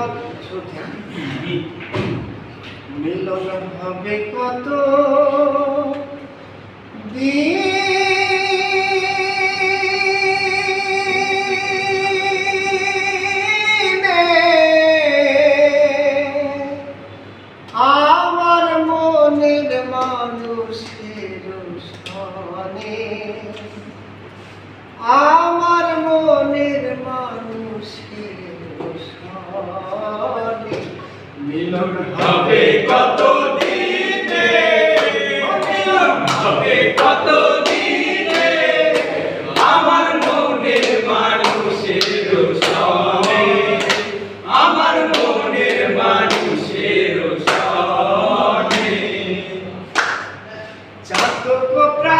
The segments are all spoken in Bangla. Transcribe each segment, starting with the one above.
কত মিলন হবে কত আমার মনের মানুষের সনে আমার মনের মানুষের হবে কত দিনে হবে কত দিনে আমার মনের মানুষের সনে আমার মনের মানুষের সনে চাতক প্রাণ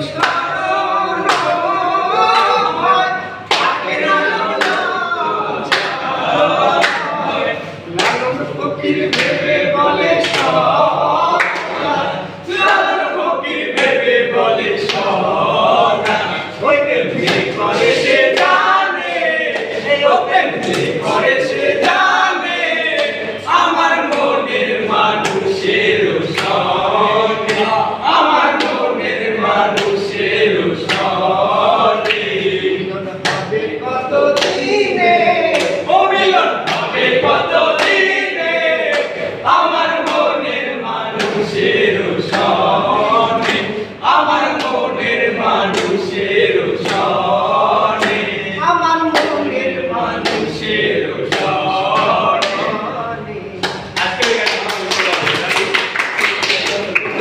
Deus. কতদিনে? অমিলন হবে কতদিনে